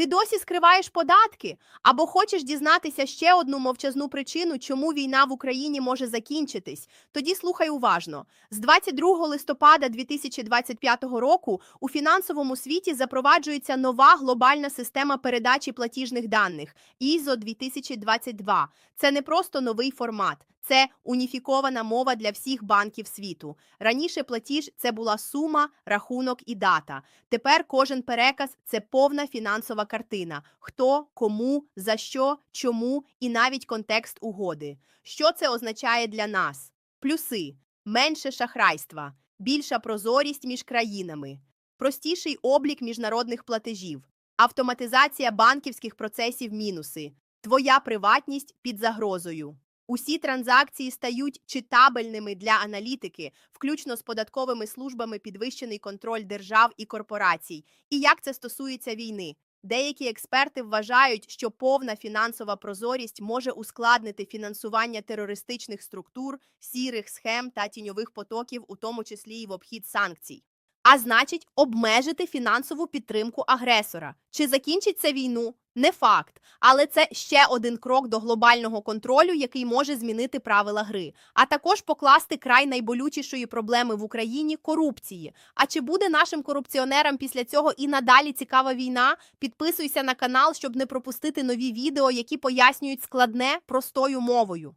Ти досі скриваєш податки або хочеш дізнатися ще одну мовчазну причину, чому війна в Україні може закінчитись? Тоді слухай уважно. З 22 листопада 2025 року у фінансовому світі запроваджується нова глобальна система передачі платіжних даних ISO 2022. Це не просто новий формат, це уніфікована мова для всіх банків світу. Раніше платіж це була сума, рахунок і дата. Тепер кожен переказ це повна фінансова картина: хто, кому, за що, чому і навіть контекст угоди. Що це означає для нас? Плюси: менше шахрайства, більша прозорість між країнами, простіший облік міжнародних платежів, автоматизація банківських процесів мінуси, твоя приватність під загрозою. Усі транзакції стають читабельними для аналітики, включно з податковими службами підвищений контроль держав і корпорацій. І як це стосується війни? Деякі експерти вважають, що повна фінансова прозорість може ускладнити фінансування терористичних структур, сірих схем та тіньових потоків, у тому числі і в обхід санкцій. А значить, обмежити фінансову підтримку агресора. Чи закінчить це війну? Не факт, але це ще один крок до глобального контролю, який може змінити правила гри, а також покласти край найболючішої проблеми в Україні корупції. А чи буде нашим корупціонерам після цього і надалі цікава війна? Підписуйся на канал, щоб не пропустити нові відео, які пояснюють складне простою мовою.